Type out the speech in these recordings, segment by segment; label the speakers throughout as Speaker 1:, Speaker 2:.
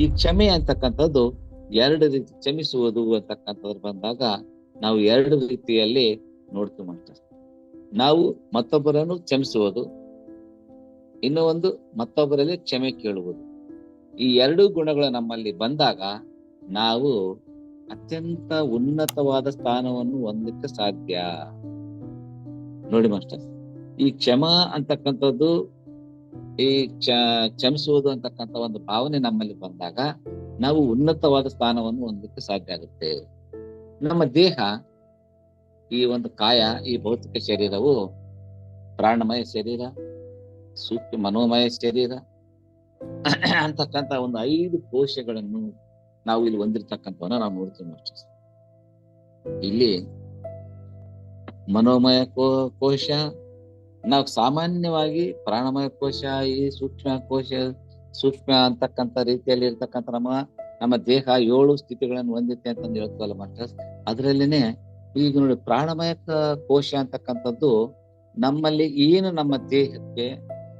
Speaker 1: ಈ ಕ್ಷಮೆ ಅಂತಕ್ಕಂಥದ್ದು ಎರಡು ರೀತಿ ಕ್ಷಮಿಸುವುದು ಅಂತಕ್ಕಂಥದ್ದು ಬಂದಾಗ ನಾವು ಎರಡು ರೀತಿಯಲ್ಲಿ ನೋಡ್ತೀವಿ ಮಾಸ್ಟರ್ ನಾವು ಮತ್ತೊಬ್ಬರನ್ನು ಕ್ಷಮಿಸುವುದು, ಇನ್ನೂ ಒಂದು ಮತ್ತೊಬ್ಬರಲ್ಲಿ ಕ್ಷಮೆ ಕೇಳುವುದು. ಈ ಎರಡು ಗುಣಗಳು ನಮ್ಮಲ್ಲಿ ಬಂದಾಗ ನಾವು ಅತ್ಯಂತ ಉನ್ನತವಾದ ಸ್ಥಾನವನ್ನು ಹೊಂದಕ್ಕೆ ಸಾಧ್ಯ. ನೋಡಿ ಮಾಸ್ಟರ್, ಈ ಕ್ಷಮ ಅಂತಕ್ಕಂಥದ್ದು ಈ ಕ್ಷ ಕ್ಷಮಿಸುವುದು ಅಂತಕ್ಕಂಥ ಒಂದು ಭಾವನೆ ನಮ್ಮಲ್ಲಿ ಬಂದಾಗ ನಾವು ಉನ್ನತವಾದ ಸ್ಥಾನವನ್ನು ಹೊಂದಲಿಕ್ಕೆ ಸಾಧ್ಯ ಆಗುತ್ತೆ. ನಮ್ಮ ದೇಹ, ಈ ಒಂದು ಕಾಯ, ಈ ಭೌತಿಕ ಶರೀರವು ಪ್ರಾಣಮಯ ಶರೀರ, ಸೂಕ್ಷ್ಮ ಮನೋಮಯ ಶರೀರ ಅಂತಕ್ಕಂಥ ಒಂದು ಐದು ಕೋಶಗಳನ್ನು ನಾವು ಇಲ್ಲಿ ಹೊಂದಿರ್ತಕ್ಕಂಥವನ್ನ ನಾವು ನೋಡ್ತೀವಿ ಇಲ್ಲಿ ಮನೋಮಯ ಕೋಶ ನಾವು ಸಾಮಾನ್ಯವಾಗಿ ಪ್ರಾಣಮಯ ಕೋಶ, ಈ ಸೂಕ್ಷ್ಮ ಕೋಶ, ಸೂಕ್ಷ್ಮ ಅಂತಕ್ಕಂಥ ರೀತಿಯಲ್ಲಿ ಇರ್ತಕ್ಕಂಥ ನಮ್ಮ ನಮ್ಮ ದೇಹ ಏಳು ಸ್ಥಿತಿಗಳನ್ನು ಹೊಂದಿತ್ತೆ ಅಂತಂದು ಹೇಳ್ತೀವಲ್ಲ ಮಾಸ್ಟರ್ಸ್. ಅದರಲ್ಲಿನೇ ಈಗ ನೋಡಿ ಪ್ರಾಣಮಯ ಕೋಶ ಅಂತಕ್ಕಂಥದ್ದು ನಮ್ಮಲ್ಲಿ ಏನು ನಮ್ಮ ದೇಹಕ್ಕೆ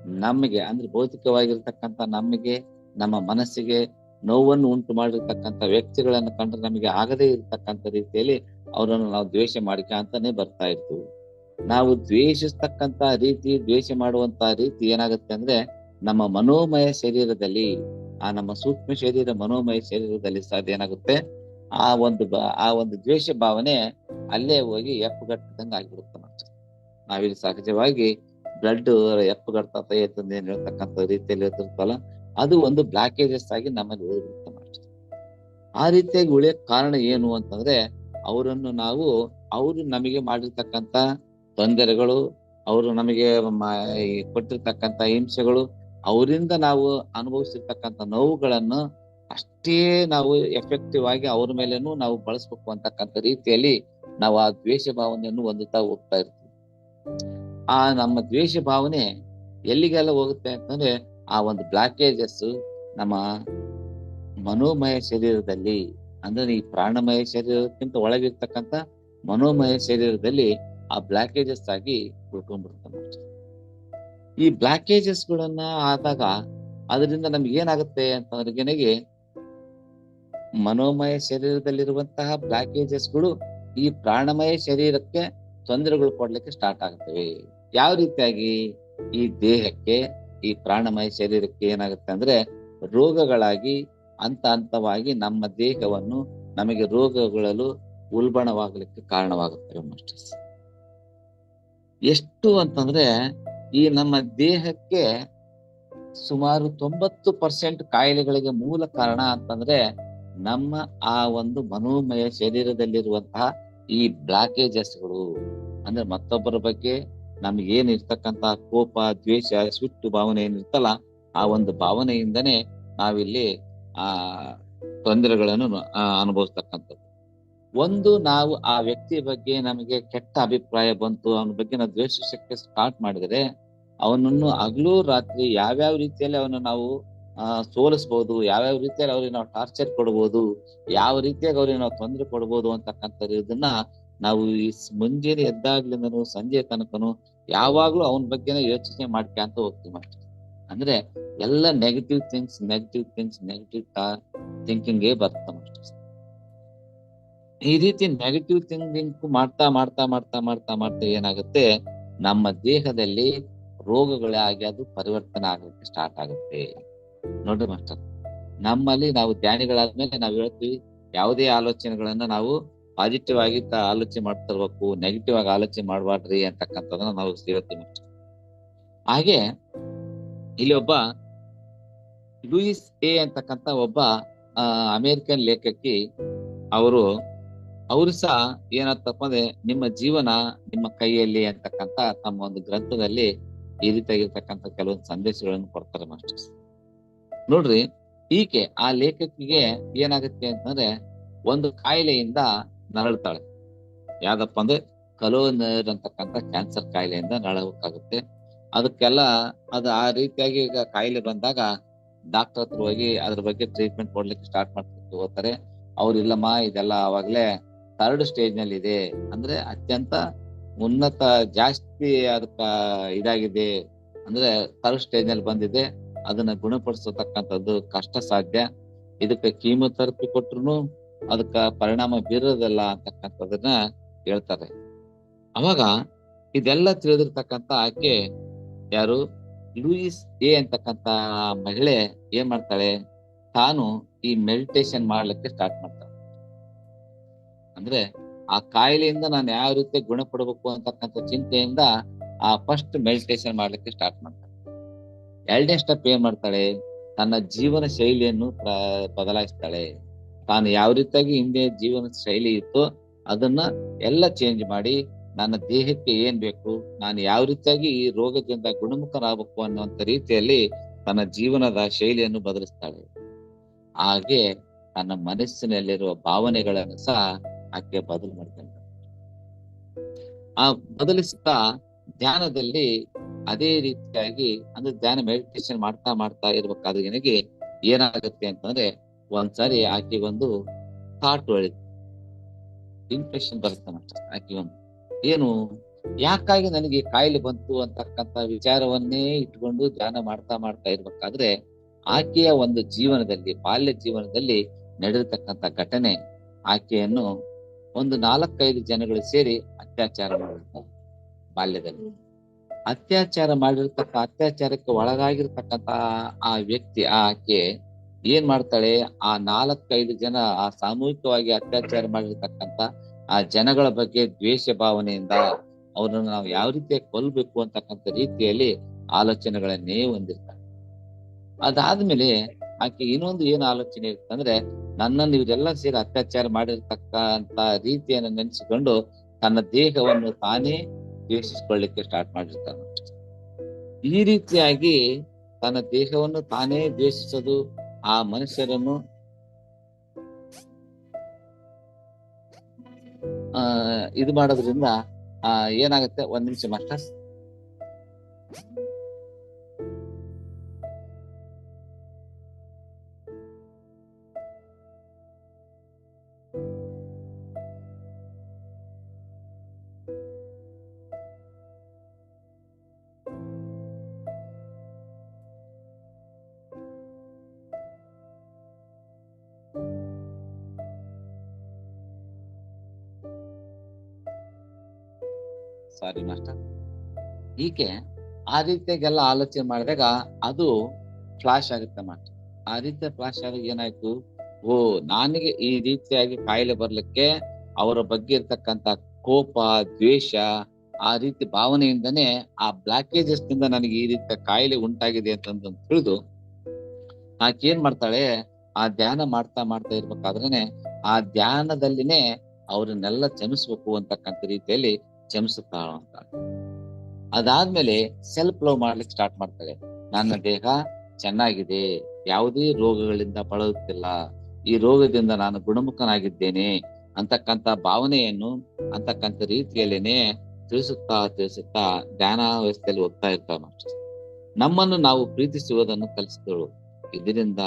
Speaker 1: ನಮಗೆ ಅಂದ್ರೆ ಭೌತಿಕವಾಗಿರ್ತಕ್ಕಂಥ ನಮಗೆ, ನಮ್ಮ ಮನಸ್ಸಿಗೆ ನೋವನ್ನು ಉಂಟು ಮಾಡಿರ್ತಕ್ಕಂಥ ವ್ಯಕ್ತಿಗಳನ್ನು ಕಂಡ್ರೆ ನಮಗೆ ಆಗದೇ ಇರತಕ್ಕಂಥ ರೀತಿಯಲ್ಲಿ ಅವರನ್ನು ನಾವು ದ್ವೇಷ ಮಾಡಿಕ ಅಂತಾನೆ ಬರ್ತಾ ಇರ್ತೀವಿ. ನಾವು ದ್ವೇಷಿಸ್ತಕ್ಕಂತ ರೀತಿ, ದ್ವೇಷ ಮಾಡುವಂತ ರೀತಿ ಏನಾಗುತ್ತೆ ಅಂದ್ರೆ ನಮ್ಮ ಮನೋಮಯ ಶರೀರದಲ್ಲಿ, ಆ ನಮ್ಮ ಸೂಕ್ಷ್ಮ ಶರೀರ ಮನೋಮಯ ಶರೀರದಲ್ಲಿ ಸಾಧ್ಯ ಏನಾಗುತ್ತೆ? ಆ ಒಂದು ಆ ಒಂದು ದ್ವೇಷ ಭಾವನೆ ಅಲ್ಲೇ ಹೋಗಿ ಎಪ್ಪುಗಟ್ಟದಂಗೆ ಆಗಿಬಿಡುತ್ತೆ ನಾವು ನಾವಿಲ್ಲಿ ಸಹಜವಾಗಿ ಬ್ಲಡ್ ಎಪ್ಪುಗಡ್ತಾ ಏನು ಹೇಳ್ತಕ್ಕಂಥ ರೀತಿಯಲ್ಲಿ ಇರ್ತಿರ್ತಲ್ಲ ಅದು ಒಂದು ಬ್ಲಾಕೇಜಸ್ ಆಗಿ ನಮ್ಮಲ್ಲಿ ಉಳಿದಿರುತ್ತೆ ಮಾಡ್ತೀವಿ ಆ ರೀತಿಯಾಗಿ ಉಳಿಯಕ್ ಕಾರಣ ಏನು ಅಂತಂದ್ರೆ, ಅವರನ್ನು ನಾವು, ಅವರು ನಮಗೆ ಮಾಡಿರ್ತಕ್ಕಂಥ ತೊಂದರೆಗಳು, ಅವರು ನಮಗೆ ಕೊಟ್ಟಿರ್ತಕ್ಕಂತ ಹಿಂಸೆಗಳು, ಅವರಿಂದ ನಾವು ಅನುಭವಿಸಿರ್ತಕ್ಕಂಥ ನೋವುಗಳನ್ನು ಅಷ್ಟೇ ನಾವು ಎಫೆಕ್ಟಿವ್ ಆಗಿ ಅವ್ರ ಮೇಲೇನು ನಾವು ಬಳಸ್ಬೇಕು ಅಂತಕ್ಕಂಥ ರೀತಿಯಲ್ಲಿ ನಾವು ಆ ದ್ವೇಷ ಭಾವನೆಯನ್ನು ಹೊಂದುತ್ತಾ ಹೋಗ್ತಾ ಇರ್ತೀವಿ. ಆ ನಮ್ಮ ದ್ವೇಷ ಭಾವನೆ ಎಲ್ಲಿಗೆಲ್ಲ ಹೋಗುತ್ತೆ ಅಂತಂದ್ರೆ, ಆ ಒಂದು ಬ್ಲಾಕೇಜಸ್ ನಮ್ಮ ಮನೋಮಯ ಶರೀರದಲ್ಲಿ, ಅಂದ್ರೆ ಈ ಪ್ರಾಣಮಯ ಶರೀರಕ್ಕಿಂತ ಒಳಗಿರ್ತಕ್ಕಂಥ ಮನೋಮಯ ಶರೀರದಲ್ಲಿ ಆ ಬ್ಲಾಕೇಜಸ್ ಆಗಿ ಉಳ್ಕೊಂಡ್ಬಿಡ್ತಾನೆ ಈ ಬ್ಲಾಕೇಜಸ್ ಗಳನ್ನ ಆದಾಗ ಅದರಿಂದ ನಮ್ಗೆ ಏನಾಗುತ್ತೆ ಅಂತಂದ್ರೆ ಮನೋಮಯ ಶರೀರದಲ್ಲಿರುವಂತಹ ಬ್ಲಾಕೇಜಸ್ಗಳು ಈ ಪ್ರಾಣಮಯ ಶರೀರಕ್ಕೆ ತೊಂದರೆಗಳು ಕೊಡ್ಲಿಕ್ಕೆ ಸ್ಟಾರ್ಟ್ ಆಗುತ್ತವೆ ಯಾವ ರೀತಿಯಾಗಿ? ಈ ದೇಹಕ್ಕೆ, ಈ ಪ್ರಾಣಮಯ ಶರೀರಕ್ಕೆ ಏನಾಗುತ್ತೆ ಅಂದ್ರೆ ರೋಗಗಳಾಗಿ ಹಂತ ಹಂತವಾಗಿ ನಮ್ಮ ದೇಹವನ್ನು ನಮಗೆ ರೋಗಗಳಲ್ಲೂ ಉಲ್ಬಣವಾಗಲಿಕ್ಕೆ ಕಾರಣವಾಗುತ್ತವೆ ಮಾಸ್ಟರ್ಸ್ ಎಷ್ಟು ಅಂತಂದ್ರೆ ಈ ನಮ್ಮ ದೇಹಕ್ಕೆ ಸುಮಾರು ತೊಂಬತ್ತು ಪರ್ಸೆಂಟ್ ಕಾಯಿಲೆಗಳಿಗೆ ಮೂಲ ಕಾರಣ ಅಂತಂದ್ರೆ ನಮ್ಮ ಆ ಒಂದು ಮನೋಮಯ ಶರೀರದಲ್ಲಿರುವಂತಹ ಈ ಬ್ಲಾಕೇಜಸ್ಗಳು ಅಂದ್ರೆ ಮತ್ತೊಬ್ಬರ ಬಗ್ಗೆ ನಮ್ಗೆ ಏನ್ ಇರ್ತಕ್ಕಂತ ಕೋಪ, ದ್ವೇಷ, ಸುಟ್ಟು ಭಾವನೆ ಏನಿರ್ತಲ್ಲ ಆ ಒಂದು ಭಾವನೆಯಿಂದನೇ ನಾವಿಲ್ಲಿ ಆ ತೊಂದರೆಗಳನ್ನು ಅನುಭವಿಸ್ತಕ್ಕಂಥದ್ದು. ಒಂದು ನಾವು ಆ ವ್ಯಕ್ತಿ ಬಗ್ಗೆ ನಮಗೆ ಕೆಟ್ಟ ಅಭಿಪ್ರಾಯ ಬಂತು, ಅವನ ಬಗ್ಗೆ ನಾವು ದ್ವೇಷಿಸಕ್ಕೆ ಸ್ಟಾರ್ಟ್ ಮಾಡಿದ್ರೆ, ಅವನನ್ನು ಹಗಲು ರಾತ್ರಿ ಯಾವ್ಯಾವ ರೀತಿಯಲ್ಲಿ ಅವನು ನಾವು ಸೋಲಿಸ್ಬೋದು, ಯಾವ್ಯಾವ ರೀತಿಯಲ್ಲಿ ಅವ್ರಿಗೆ ನಾವು ಟಾರ್ಚರ್ ಕೊಡ್ಬೋದು, ಯಾವ ರೀತಿಯಾಗಿ ಅವ್ರಿಗೆ ನಾವು ತೊಂದರೆ ಕೊಡ್ಬೋದು ಇದನ್ನ ನಾವು ಈ ಮುಂಜಾನೆ ಎದ್ದಾಗ್ಲಿಂದನು ಸಂಜೆ ತನಕನು ಯಾವಾಗ್ಲೂ ಅವನ ಬಗ್ಗೆನೇ ಯೋಚನೆ ಮಾಡ್ಕೊಂತ ಹೋಗ್ತೀವಿ ಮತ್ತೆ ಅಂದ್ರೆ ಎಲ್ಲ negative things negative things negative thinking ಬರ್ತದೆ ಮಾಸ್ಟರ್ ಈ ರೀತಿ ನೆಗೆಟಿವ್ ಥಿಂಕಿಂಗ್ ಮಾಡ್ತಾ ಮಾಡ್ತಾ ಮಾಡ್ತಾ ಮಾಡ್ತಾ ಮಾಡ್ತಾ ಏನಾಗುತ್ತೆ? ನಮ್ಮ ದೇಹದಲ್ಲಿ ರೋಗಗಳೇ ಆಗಿ ಅದು ಪರಿವರ್ತನೆ ಆಗಲಿಕ್ಕೆ ಸ್ಟಾರ್ಟ್ ಆಗುತ್ತೆ. ನೋಡ್ರಿ ಮಾಸ್ಟರ್, ನಮ್ಮಲ್ಲಿ ನಾವು ಧ್ಯಾನಿಗಳಾದ್ಮೇಲೆ ನಾವು ಹೇಳ್ತೀವಿ, ಯಾವುದೇ ಆಲೋಚನೆಗಳನ್ನ ನಾವು ಪಾಸಿಟಿವ್ ಆಗಿ ಆಲೋಚನೆ ಮಾಡ್ತಾ ಇರ್ಬೇಕು ನೆಗೆಟಿವ್ ಆಗಿ ಆಲೋಚನೆ ಮಾಡಬಾರ್ದ್ರಿ ಅಂತಕ್ಕಂಥದನ್ನ ನಾವು ಹೇಳ್ತೀವಿ ಮಾಸ್ಟರ್. ಹಾಗೆ ಇಲ್ಲಿ ಒಬ್ಬ ಲೂಯಿಸ್ ಎ ಅಂತಕ್ಕಂಥ ಒಬ್ಬ ಅಮೇರಿಕನ್ ಲೇಖಕಿ, ಅವರು ಅವರು ಸಹ ಏನಂತಪ್ಪ ಅಂದ್ರೆ ನಿಮ್ಮ ಜೀವನ ನಿಮ್ಮ ಕೈಯಲ್ಲಿ ಅಂತಕ್ಕಂತ ತಮ್ಮ ಒಂದು ಗ್ರಂಥದಲ್ಲಿ ಈ ರೀತಿಯಾಗಿರ್ತಕ್ಕಂಥ ಕೆಲವೊಂದು ಸಂದೇಶಗಳನ್ನು ಕೊಡ್ತಾರೆ ಮಾಸ್ಟರ್ಸ್. ನೋಡ್ರಿ ಈಕೆ ಆ ಲೇಖಕಿಗೆ ಏನಾಗುತ್ತೆ ಅಂತಂದ್ರೆ ಒಂದು ಕಾಯಿಲೆಯಿಂದ ನರಳ್ತಾಳೆ. ಯಾವ್ದಪ್ಪ ಅಂದ್ರೆ ಕಲೋನರ್ ಅಂತಕ್ಕಂಥ ಕ್ಯಾನ್ಸರ್ ಕಾಯಿಲೆಯಿಂದ ನರಳಬೇಕಾಗುತ್ತೆ. ಅದಕ್ಕೆಲ್ಲ ಅದು ಆ ರೀತಿಯಾಗಿ ಈಗ ಕಾಯಿಲೆ ಬಂದಾಗ ಡಾಕ್ಟರ್ ಹತ್ರ ಹೋಗಿ ಅದ್ರ ಬಗ್ಗೆ ಟ್ರೀಟ್ಮೆಂಟ್ ಕೊಡ್ಲಿಕ್ಕೆ ಸ್ಟಾರ್ಟ್ ಮಾಡ್ತಾರೆ ಅವ್ರು ಇಲ್ಲಮ್ಮ, ಇದೆಲ್ಲ ಅವಾಗ್ಲೇ ಥರ್ಡ್ ಸ್ಟೇಜ್ನಲ್ಲಿ ಇದೆ ಅಂದ್ರೆ ಅತ್ಯಂತ ಉನ್ನತ, ಜಾಸ್ತಿ ಅದಕ್ಕ ಇದಾಗಿದೆ. ಅಂದ್ರೆ ಥರ್ಡ್ ಸ್ಟೇಜ್ನಲ್ಲಿ ಬಂದಿದೆ. ಅದನ್ನ ಗುಣಪಡಿಸತಕ್ಕಂಥದ್ದು ಕಷ್ಟ ಸಾಧ್ಯ. ಇದಕ್ಕೆ ಕೀಮೋಥೆರಪಿ ಕೊಟ್ರು ಅದಕ್ಕ ಪರಿಣಾಮ ಬೀರೋದಲ್ಲ ಅಂತಕ್ಕಂಥದನ್ನ ಹೇಳ್ತಾರೆ. ಅವಾಗ ಇದೆಲ್ಲ ತಿಳಿದಿರ್ತಕ್ಕಂಥ ಆಕೆ ಯಾರು? ಲೂಯಿಸ್ ಎ ಅಂತಕ್ಕಂಥ ಮಹಿಳೆ ಏನ್ ಮಾಡ್ತಾಳೆ? ತಾನು ಈ ಮೆಡಿಟೇಷನ್ ಮಾಡ್ಲಿಕ್ಕೆ ಸ್ಟಾರ್ಟ್ ಮಾಡ್ತಾಳೆ. ಅಂದ್ರೆ ಆ ಕಾಯಿಲೆಯಿಂದ ನಾನು ಯಾವ ರೀತಿ ಗುಣಪಡಬೇಕು ಅಂತಕ್ಕಂಥ ಚಿಂತೆಯಿಂದ ಆ ಫಸ್ಟ್ ಮೆಡಿಟೇಷನ್ ಮಾಡ್ಲಿಕ್ಕೆ ಸ್ಟಾರ್ಟ್ ಮಾಡ್ತಾಳೆ ಎರಡನೇ ಸ್ಟೆಪ್ ಏನ್ ಮಾಡ್ತಾಳೆ? ತನ್ನ ಜೀವನ ಶೈಲಿಯನ್ನು ಬದಲಾಯಿಸ್ತಾಳೆ. ತಾನು ಯಾವ ರೀತಿಯಾಗಿ ಹಿಂದೆ ಜೀವನ ಶೈಲಿ ಇತ್ತು ಅದನ್ನ ಎಲ್ಲ ಚೇಂಜ್ ಮಾಡಿ ನನ್ನ ದೇಹಕ್ಕೆ ಏನ್ ಬೇಕು, ನಾನು ಯಾವ ರೀತಿಯಾಗಿ ಈ ರೋಗದಿಂದ ಗುಣಮುಖರಾಗಬೇಕು ಅನ್ನುವಂತ ರೀತಿಯಲ್ಲಿ ತನ್ನ ಜೀವನದ ಶೈಲಿಯನ್ನು ಬದಲಿಸ್ತಾಳೆ. ಹಾಗೆ ತನ್ನ ಮನಸ್ಸಿನಲ್ಲಿರುವ ಭಾವನೆಗಳನ್ನು ಸಹ ಆಕೆ ಬದಲು ಮಾಡ್ತಾನೆ ಆ ಬದಲಿಸ್ತಾ ಧ್ಯಾನದಲ್ಲಿ ಅದೇ ರೀತಿಯಾಗಿ ಅಂದ್ರೆ ಧ್ಯಾನ ಮೆಡಿಟೇಷನ್ ಮಾಡ್ತಾ ಮಾಡ್ತಾ ಇರ್ಬೇಕಾದ್ರೆ ನನಗೆ ಏನಾಗುತ್ತೆ ಅಂತಂದ್ರೆ ಒಂದ್ಸಾರಿ ಆಕೆಗೊಂದು ಒಂದು ಥಾಟ್ ಒಳಿತು ಇಂಪ್ರೆಷನ್ ಬರುತ್ತೆ ಆಕೆ ಒಂದು. ಏನು? ಯಾಕಾಗಿ ನನಗೆ ಕಾಯಿಲೆ ಬಂತು ಅಂತಕ್ಕಂತ ವಿಚಾರವನ್ನೇ ಇಟ್ಕೊಂಡು ಧ್ಯಾನ ಮಾಡ್ತಾ ಮಾಡ್ತಾ ಇರ್ಬೇಕಾದ್ರೆ ಆಕೆಯ ಒಂದು ಜೀವನದಲ್ಲಿ, ಬಾಲ್ಯ ಜೀವನದಲ್ಲಿ ನಡೆದಿರ್ತಕ್ಕಂಥ ಘಟನೆ ಆಕೆಯನ್ನು ಒಂದು ನಾಲ್ಕೈದು ಜನಗಳು ಸೇರಿ ಅತ್ಯಾಚಾರ ಮಾಡಿರ್ತಾರೆ ಬಾಲ್ಯದಲ್ಲಿ. ಅತ್ಯಾಚಾರ ಮಾಡಿರ್ತಕ್ಕ, ಅತ್ಯಾಚಾರಕ್ಕೆ ಒಳಗಾಗಿರ್ತಕ್ಕಂತ ಆ ವ್ಯಕ್ತಿ, ಆಕೆ ಏನ್ ಮಾಡ್ತಾಳೆ? ಆ ನಾಲ್ಕೈದು ಜನ ಆ ಸಾಮೂಹಿಕವಾಗಿ ಅತ್ಯಾಚಾರ ಮಾಡಿರ್ತಕ್ಕಂತ ಆ ಜನಗಳ ಬಗ್ಗೆ ದ್ವೇಷ ಭಾವನೆಯಿಂದ ಅವರನ್ನು ನಾವು ಯಾವ ರೀತಿ ಕೊಲ್ಬೇಕು ಅಂತಕ್ಕಂಥ ರೀತಿಯಲ್ಲಿ ಆಲೋಚನೆಗಳನ್ನೇ ಹೊಂದಿರ್ತಾರೆ. ಅದಾದ್ಮೇಲೆ ಆಕೆ ಇನ್ನೊಂದು ಏನು ಆಲೋಚನೆ ಇರ್ತಂದ್ರೆ ನನ್ನನ್ನು ಇವರೆಲ್ಲ ಸೇರಿ ಅತ್ಯಾಚಾರ ಮಾಡಿರ್ತಕ್ಕಂತ ರೀತಿಯನ್ನು ನೆನೆಸಿಕೊಂಡು ತನ್ನ ದೇಹವನ್ನು ತಾನೇ ದ್ವೇಷಿಸ್ಕೊಳ್ಳಿಕ್ಕೆ ಸ್ಟಾರ್ಟ್ ಮಾಡಿರ್ತಾನೆ. ಈ ರೀತಿಯಾಗಿ ತನ್ನ ದೇಹವನ್ನು ತಾನೇ ದ್ವೇಷಿಸೋದು, ಆ ಮನುಷ್ಯರನ್ನು, ಆ, ಇದು ಮಾಡೋದ್ರಿಂದ, ಆ, ಏನಾಗುತ್ತೆ? ಒಂದ್ ನಿಮಿಷ ಮಾಸ್ಟರ್ ಸಾರಿ ಮಾಸ್ಟರ್ ಹೀಗೆ ಆ ರೀತಿಯಾಗೆಲ್ಲ ಆಲೋಚನೆ ಮಾಡಿದಾಗ ಅದು ಫ್ಲಾಶ್ ಆಗುತ್ತೆ ಮಾಸ್ಟರ್ ಆ ರೀತಿಯ ಫ್ಲಾಶ್ ಆದಾಗ ಏನಾಯ್ತು? ಓ, ನನಗೆ ಈ ರೀತಿಯಾಗಿ ಕಾಯಿಲೆ ಬರ್ಲಿಕ್ಕೆ ಅವರ ಬಗ್ಗೆ ಇರ್ತಕ್ಕಂತ ಕೋಪ, ದ್ವೇಷ, ಆ ರೀತಿ ಭಾವನೆಯಿಂದನೇ ಆ ಬ್ಲಾಕೇಜಸ್ನಿಂದ ನನಗೆ ಈ ರೀತಿಯ ಕಾಯಿಲೆ ಉಂಟಾಗಿದೆ ಅಂತಂದು ತಿಳಿದು ಆಕೆ ಏನ್ ಮಾಡ್ತಾಳೆ? ಆ ಧ್ಯಾನ ಮಾಡ್ತಾ ಮಾಡ್ತಾ ಇರ್ಬೇಕಾದ್ರೇನೆ ಆ ಧ್ಯಾನದಲ್ಲಿನೇ ಅವ್ರನ್ನೆಲ್ಲ ಚಮಿಸ್ಬೇಕು ಅಂತಕ್ಕಂಥ ರೀತಿಯಲ್ಲಿ ಕ್ಷಮಿಸುತ್ತಾಳ ಅಂತ ಅದಾದ್ಮೇಲೆ ಸೆಲ್ಫ್ ಲವ್ ಮಾಡ್ಲಿಕ್ಕೆ ಸ್ಟಾರ್ಟ್ ಮಾಡ್ತಾಳೆ ನನ್ನ ದೇಹ ಚೆನ್ನಾಗಿದೆ, ಯಾವುದೇ ರೋಗಗಳಿಂದ ಬಳಲುತ್ತಿಲ್ಲ, ಈ ರೋಗದಿಂದ ನಾನು ಗುಣಮುಖನಾಗಿದ್ದೇನೆ ಅಂತಕ್ಕಂತ ಭಾವನೆಯನ್ನು ಅಂತಕ್ಕಂಥ ರೀತಿಯಲ್ಲೇನೆ ತಿಳಿಸುತ್ತಾ ತಿಳಿಸುತ್ತಾ ಧ್ಯಾನ ವ್ಯವಸ್ಥೆಯಲ್ಲಿ ಹೋಗ್ತಾ ಇರ್ತಾವ ನಮ್ಮನ್ನು ನಾವು ಪ್ರೀತಿಸುವುದನ್ನು ಕಲಿಸಿದಳು. ಇದರಿಂದ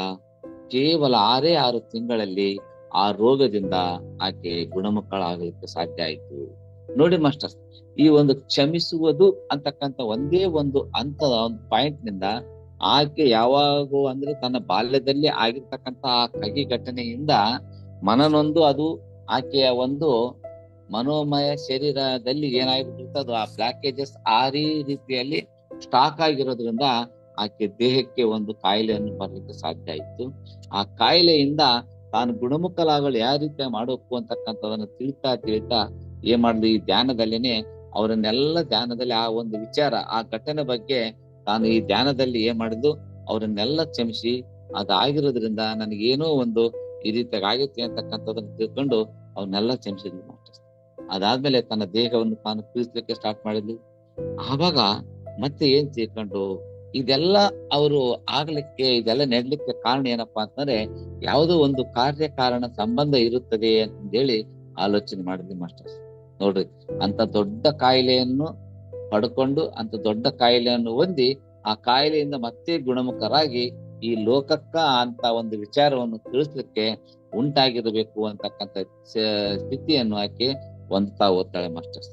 Speaker 1: ಕೇವಲ ಆರೇ ಆರು ತಿಂಗಳಲ್ಲಿ ಆ ರೋಗದಿಂದ ಆಕೆ ಗುಣಮುಖಳಾಗಲಿಕ್ಕೆ ಸಾಧ್ಯ ಆಯಿತು. ನೋಡಿ ಮಾಸ್ಟರ್ ಈ ಒಂದು ಕ್ಷಮಿಸುವುದು ಅಂತಕ್ಕಂಥ ಒಂದೇ ಒಂದು ಹಂತದ ಒಂದು ಪಾಯಿಂಟ್ನಿಂದ ಆಕೆ ಯಾವಾಗೂ ಅಂದ್ರೆ ತನ್ನ ಬಾಲ್ಯದಲ್ಲಿ ಆಗಿರ್ತಕ್ಕಂಥ ಆ ಕಹಿ ಘಟನೆಯಿಂದ ಮನನೊಂದು ಅದು, ಆಕೆಯ ಒಂದು ಮನೋಮಯ ಶರೀರದಲ್ಲಿ ಏನಾಗ್ಬಿಟ್ಟಿರ್ತದೆ ಅದು ಆ ಬ್ಲಾಕೇಜಸ್ ಆ ರೀತಿಯಲ್ಲಿ ಸ್ಟಾಕ್ ಆಗಿರೋದ್ರಿಂದ ಆಕೆ ದೇಹಕ್ಕೆ ಒಂದು ಕಾಯಿಲೆಯನ್ನು ಬರಲಿಕ್ಕೆ ಸಾಧ್ಯ ಆಯಿತು. ಆ ಕಾಯಿಲೆಯಿಂದ ತಾನು ಗುಣಮುಖಲಾಗಲು ಯಾವ ರೀತಿ ಮಾಡಬೇಕು ಅಂತಕ್ಕಂಥದನ್ನ ತಿಳಿತಾ ತಿಳಿತಾ ಏನ್ ಮಾಡ್ಲಿ? ಈ ಧ್ಯಾನದಲ್ಲಿನೆ ಅವರನ್ನೆಲ್ಲ ಧ್ಯಾನದಲ್ಲಿ ಆ ಒಂದು ವಿಚಾರ, ಆ ಘಟನೆ ಬಗ್ಗೆ ತಾನು ಈ ಧ್ಯಾನದಲ್ಲಿ ಏನ್ ಮಾಡಿದ್ದು? ಅವರನ್ನೆಲ್ಲ ಕ್ಷಮಿಸಿ. ಅದಾಗಿರೋದ್ರಿಂದ ನನಗೇನೋ ಒಂದು ಈ ರೀತಿಯಾಗಿ ಆಗೈತಿ ಅಂತಕ್ಕಂಥದನ್ನ ತಿಳ್ಕೊಂಡು ಅವನ್ನೆಲ್ಲ ಕ್ಷಮಿಸಿದ್ಲು ಮಾಸ್ಟರ್ ಅದಾದ್ಮೇಲೆ ತನ್ನ ದೇಹವನ್ನು ತಾನು ಪ್ರೀತಿಸ್ಲಿಕ್ಕೆ ಸ್ಟಾರ್ಟ್ ಮಾಡಿದ್ಲು. ಆವಾಗ ಮತ್ತೆ ಏನ್ ತಿಳ್ಕೊಂಡು ಇದೆಲ್ಲ ಅವರು ಆಗ್ಲಿಕ್ಕೆ, ಇದೆಲ್ಲ ನೆಡ್ಲಿಕ್ಕೆ ಕಾರಣ ಏನಪ್ಪಾ ಅಂತಂದ್ರೆ ಯಾವುದೋ ಒಂದು ಕಾರ್ಯ ಕಾರಣ ಸಂಬಂಧ ಇರುತ್ತದೆ ಅಂತೇಳಿ ಆಲೋಚನೆ ಮಾಡಿದ್ವಿ ಮಾಸ್ಟರ್ ನೋಡ್ರಿ, ಅಂತ ದೊಡ್ಡ ಕಾಯಿಲೆಯನ್ನು ಪಡ್ಕೊಂಡು, ಅಂತ ದೊಡ್ಡ ಕಾಯಿಲೆಯನ್ನು ಹೊಂದಿ, ಆ ಕಾಯಿಲೆಯಿಂದ ಮತ್ತೆ ಗುಣಮುಖರಾಗಿ ಈ ಲೋಕಕ್ಕ ಅಂತ ಒಂದು ವಿಚಾರವನ್ನು ತಿಳಿಸ್ಲಿಕ್ಕೆ ಉಂಟಾಗಿರಬೇಕು ಅಂತಕ್ಕಂಥ ಸ್ಥಿತಿಯನ್ನು ಆಕೆ ಹೊಂದ್ತಾ ಓದ್ತಾಳೆ ಮಾಸ್ಟರ್ಸ್.